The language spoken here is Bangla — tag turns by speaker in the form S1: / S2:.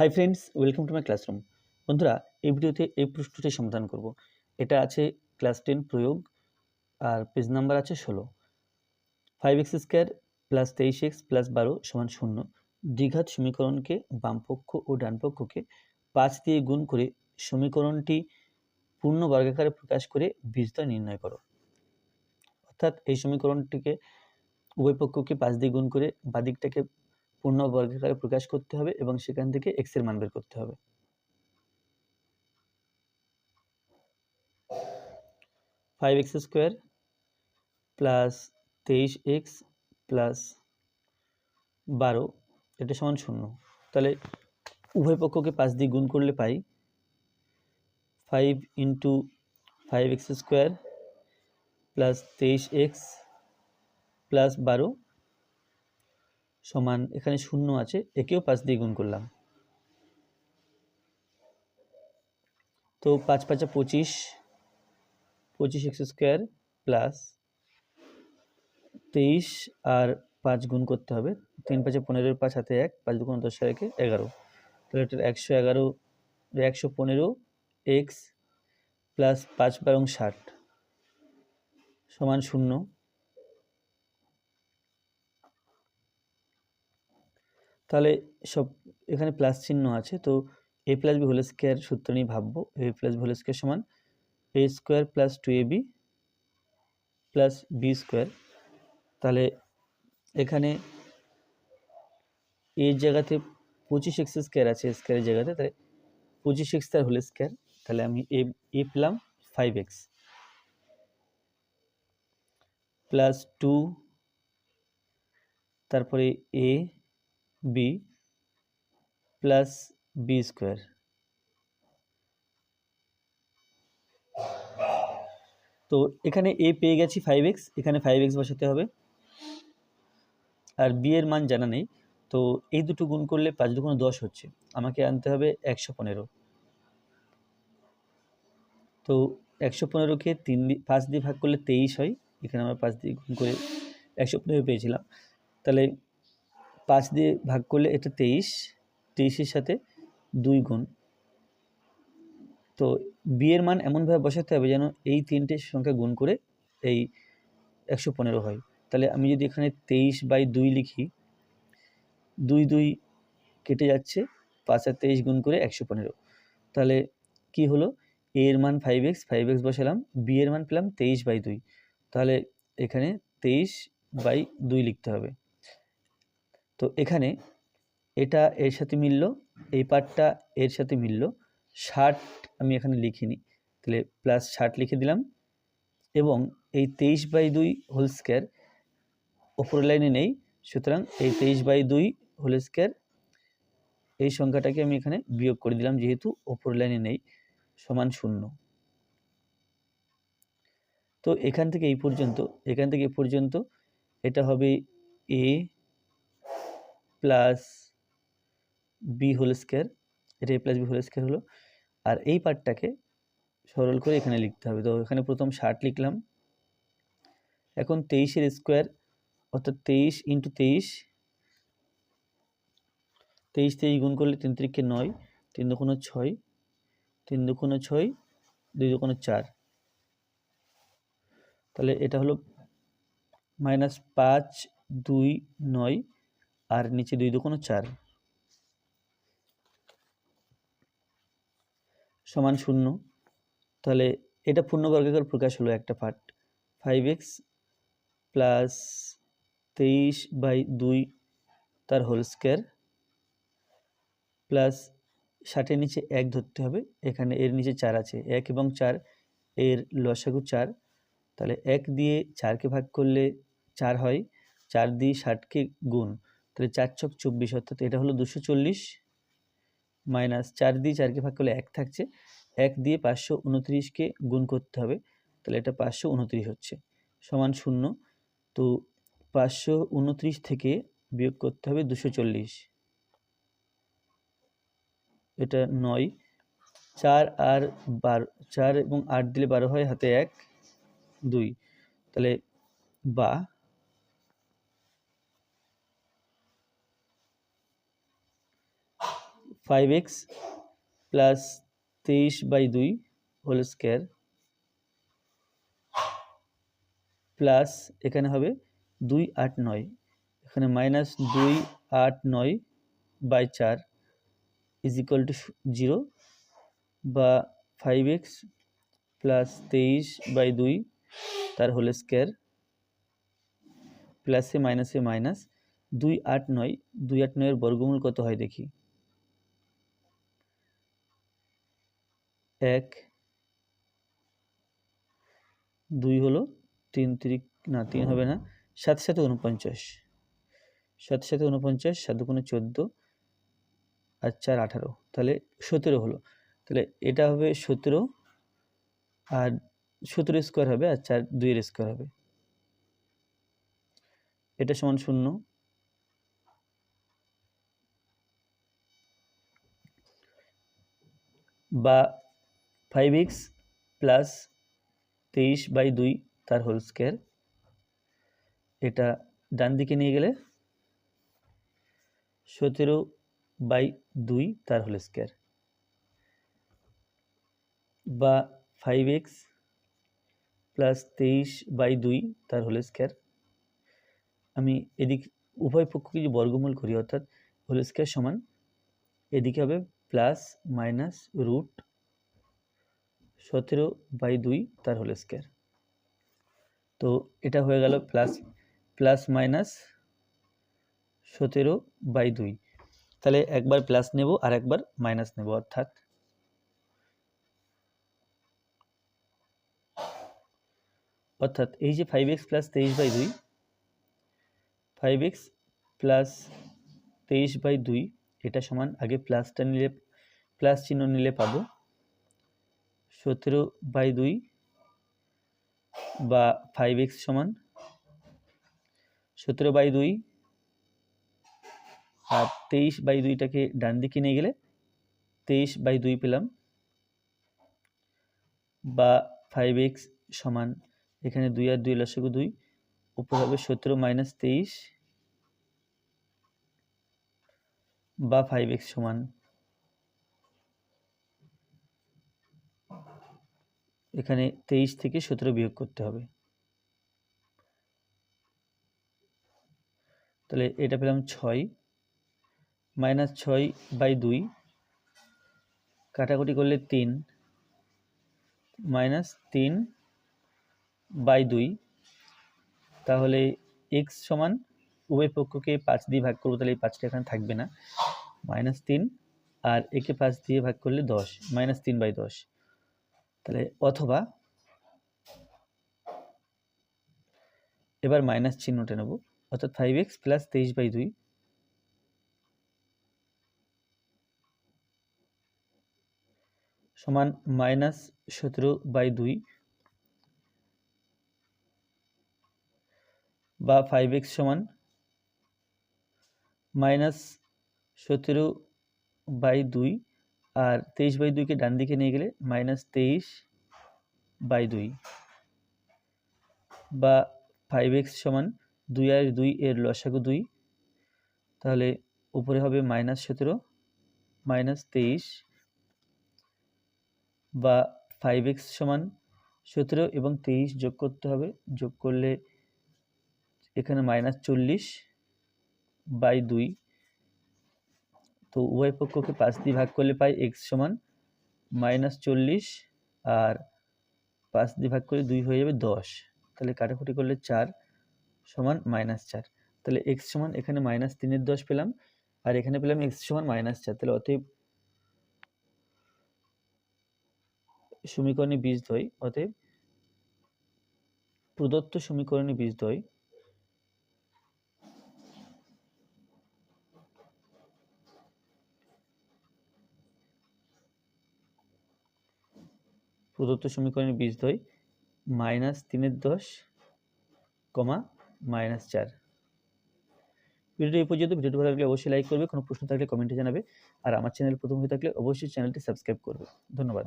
S1: Hi friends welcome to my classroom বন্ধুরা, এই ভিডিওতে এই প্রশ্নটি সমাধান করব। এটা আছে ক্লাস টেন প্রয়োগ, আর পেজ নাম্বার আছে ষোলো। ফাইভ এক্স স্কোয়ার প্লাস তেইশ এক্স প্লাস বারো সমান শূন্য। দ্বিঘাত সমীকরণকে বামপক্ষ ও ডানপক্ষকে পাঁচ দিয়ে গুণ করে সমীকরণটি পূর্ণ বর্গাকারে প্রকাশ করে বীজদ্বয় নির্ণয় করো। অর্থাৎ এই সমীকরণটিকে উভয় পক্ষকে পাঁচ দিয়ে গুণ করে বাদিকটাকে পূর্ণ বর্গাকারে প্রকাশ করতে হবে এবং সেখান থেকে এক্সের মান বের করতে হবে। ফাইভ এক্স স্কোয়ার প্লাস তেইশ এক্স প্লাস বারো এটা সমান শূন্য। তাহলে উভয় পক্ষকে পাঁচ দিয়ে গুণ করলে পাই five into five x square plus তেইশ এক্স প্লাস বারো সমান, এখানে শূন্য আছে, একেও পাঁচ দিয়ে গুণ করলাম। তো পাঁচ পাঁচা পঁচিশ পঁচিশ এক্স স্কোয়ার প্লাস তেইশ, আর পাঁচ গুণ করতে হবে। তিন পাঁচে পনেরোর পাঁচ হাতে এক, পাঁচ দুগুণ দশ একে এগারো। তাহলে এটা একশো এগারো, একশো পনেরো এক্স প্লাস পাঁচ বারং ষাট সমান শূন্য। তাহলে সব এখানে প্লাস চিহ্ন আছে। তো a plus b whole square সূত্র নিয়ে ভাববো। এ প্লাস হোল স্কোয়ার সমান a square plus two a b plus b square তাহলে এখানে এর জায়গাতে পঁচিশ এক্স স্কোয়ার আছে স্কোয়ারের জায়গাতে। তাহলে পঁচিশ এক্স তার হোল স্কোয়ার তাহলে আমি এ এ পেলাম ফাইভ এক্স প্লাস টু তারপরে a b plus b square তো এখানে এ পেয়ে গেছি ফাইভ এক্স এখানে ফাইভ এক্স বসাতে হবে। আর বি এর মান জানা নেই, তো এই দুটো গুণ করলে পাঁচ দুগুণ দশ হচ্ছে। আমাকে আনতে হবে একশো পনেরো। তো একশো পনেরোকে তিন দিয়ে পাঁচ দিয়ে ভাগ করলে তেইশ হয়, এখানে আমরা পাঁচ দিয়ে গুণ করে একশো পনেরো পেয়েছিলাম। তাহলে পাঁচ দিয়ে ভাগ করলে এটা তেইশ তেইশের সাথে দুই গুণ। তো বিয়ের মান এমনভাবে বসাতে হবে যেন এই তিনটে সংখ্যা গুণ করে এই একশো পনেরো হয়। তাহলে আমি যদি এখানে তেইশ বাই দুই লিখি, দুই দুই কেটে যাচ্ছে, পাঁচ আর তেইশ গুণ করে একশো পনেরো। তাহলে কি হলো? এ এর মান ফাইভ এক্স ফাইভ এক্স বসালাম বি এর মান পেলাম তেইশ বাই দুই। তাহলে এখানে তেইশ বাই দুই লিখতে হবে। তো এখানে এটা এর সাথে মিলল, এই পার্টটা এর সাথে মিলল। ষাট আমি এখানে লিখিনি, তাহলে প্লাস ষাট লিখে দিলাম। এবং এই তেইশ বাই দুই হোল স্কোয়ার ওপরের লাইনে নেই, সুতরাং এই তেইশ বাই দুই হোল স্কোয়ার এই সংখ্যাটাকে আমি এখানে বিয়োগ করে দিলাম, যেহেতু ওপর লাইনে নেই, সমান শূন্য। তো এখান থেকে এই পর্যন্ত, এখান থেকে এই পর্যন্ত, এটা হবে a plus b whole square, এটা a plus b whole square হলো। আর এই পার্টটাকে সরল করে এখানে লিখতে হবে। তো এখানে প্রথম ষাট লিখলাম। এখন তেইশের স্কোয়ার, অর্থাৎ তেইশ ইন্টু তেইশ তেইশ তেইশ গুণ করলে তিন তিরিখে নয়, তিন দুগুণ ছয়, তিন দুগুণ ছয়, দুই দুগুণ চার। তাহলে এটা হলো মাইনাস পাঁচ দুই নয় আর নিচে দুই দুগুণ চার। সমান শূন্য। তাহলে এটা পূর্ণবর্গাকার প্রকাশ হলো একটা পার্ট ফাইভ এক্স প্লাস তেইশ বাই দুই তার হোল স্কোয়ার প্লাস ষাটের নিচে এক ধরতে হবে। এখানে এর নিচে চার আছে। এক এবং চার এর লসাগু চার। তাহলে এক দিয়ে চারকে ভাগ করলে চার হয়। চার দিয়ে ষাটকে গুণ। তাহলে চার ছক চব্বিশ, অর্থাৎ এটা হলো দুশো চল্লিশ মাইনাস চার দিয়ে চারকে ভাগ করলে এক থাকছে। এক দিয়ে পাঁচশো উনত্রিশকে গুণ করতে হবে, তাহলে এটা পাঁচশো উনত্রিশ হচ্ছে, সমান শূন্য। তো পাঁচশো উনত্রিশ থেকে বিয়োগ করতে হবে দুশো চল্লিশ। এটা নয়, চার আর বারো, চার এবং আট দিলে বারো হয় হাতে এক, দুই। তাহলে বা ফাইভ এক্স প্লাস তেইশ বাই দুই হোল স্কোয়ার প্লাস এখানে হবে দুই আট নয়। এখানে মাইনাস দুই আট নয় বাই চার ইজ ইকুয়াল টু জিরো বা ফাইভ এক্স প্লাস তেইশ বাই দুই তার হোল স্কোয়ার প্লাসে মাইনাসে মাইনাস দুই আট নয়, দুই আট নয়ের বর্গমূল কত হয় দেখি। এক, দুই হলো তিন তিরিক, না, তিন হবে না সাথে সাথে উনপঞ্চাশ সাথে সাথে উনপঞ্চাশ সাত কোনো চোদ্দ, আর চার আঠারো। তাহলে সতেরো হলো। তাহলে এটা হবে সতেরো, আর সতেরো স্কোয়ার হবে, আর চার দুইয়ের স্কোয়ার হবে। এটা সমান শূন্য। বা ফাইভ এক্স প্লাস তেইশ বাই দুই তার হোল স্কোয়ার এটা ডান দিকে নিয়ে গেলে সতেরো বাই দুই তার হোল স্কোয়ার বা ফাইভ এক্স প্লাস তেইশ বাই দুই তার হোল স্কোয়ার আমি এদিক উভয় পক্ষকে যদি বর্গমূল করি, অর্থাৎ হোল স্কোয়ার সমান, এদিকে হবে প্লাস মাইনাস রুট সতেরো বাই দুই তার হোল স্কোয়ার। তো এটা হয়ে গেল প্লাস প্লাস মাইনাস সতেরো বাই দুই। তাহলে একবার প্লাস নেব আর একবার মাইনাস নেব অর্থাৎ অর্থাৎ এই যে ফাইভ এক্স প্লাস তেইশ বাই দুই ফাইভ এক্স প্লাস তেইশ বাই দুই, এটা সমান আগে প্লাসটা নিলে প্লাস চিহ্ন নিলে পাবো। সতেরো বাই দুই বা ফাইভ এক্স সমান সতেরো বাই দুই আর তেইশ বাই দুইটাকে ডান দিকে নিয়ে গেলে তেইশ বাই দুই পেলাম বা ফাইভ এক্স সমান এখানে দুই আর দুই লসগু দুই, উপর হবে সতেরো মাইনাস তেইশ বা ফাইভ এক্স সমান এখানে তেইশ থেকে সতেরো বিয়োগ করতে হবে। তাহলে এটা পেলাম ছয়, মাইনাস ছয় বাই দুই, কাটাকুটি করলে তিন, মাইনাস তিন বাই দুই, তাহলে এক্স সমান উভয় পক্ষকে পাঁচ দিয়ে ভাগ করব, তাহলে এই পাঁচটা এখানে থাকবে না। মাইনাস তিন আর একে পাঁচ দিয়ে ভাগ করলে দশ, মাইনাস তিন বাই দশ। তাহলে অথবা এবার মাইনাস চিহ্নটা নেব, অর্থাৎ ফাইভ এক্স প্লাস তেইশ বাই দুই সমান মাইনাস সতেরো বাই দুই বা ফাইভ এক্স সমান মাইনাস সতেরো বাই দুই আর তেইশ বাই দুইকে ডান দিকে নিয়ে গেলে মাইনাস তেইশ বাই দুই বা ফাইভ এক্স সমান দুই আর দুই এর লসাগু দুই। তাহলে উপরে হবে মাইনাস সতেরো মাইনাস তেইশ বা ফাইভ এক্স সমান সতেরো এবং তেইশ যোগ করতে হবে। যোগ করলে এখানে মাইনাস চল্লিশ বাই দুই। তো উভয় পক্ষকে পাঁচ দিয়ে ভাগ করলে পাই এক্স সমান মাইনাস চল্লিশ আর পাঁচ দিয়ে ভাগ করে দুই হয়ে যাবে দশ। তাহলে কাটাকুটি করলে চার সমান মাইনাস চার। তাহলে এক্স সমান এখানে মাইনাস তিনের দশ পেলাম আর এখানে পেলাম এক্স সমান মাইনাস চার। তাহলে অতএব সমীকরণে বীজদ্বয়, অতএব প্রদত্ত সমীকরণে বীজদ্বয় প্রদত্ত সমীকরণের বীজদ্বয় মাইনাস তিনের দশ কমা মাইনাস চার। ভিডিওটি এই পর্যন্ত, ভিডিওটি ভালো লাগলে অবশ্যই লাইক করবে, কোনো প্রশ্ন থাকলে কমেন্টে জানাবে। আর আমার চ্যানেল প্রথম হয়ে থাকলে অবশ্যই চ্যানেলটি সাবস্ক্রাইব করবে। ধন্যবাদ।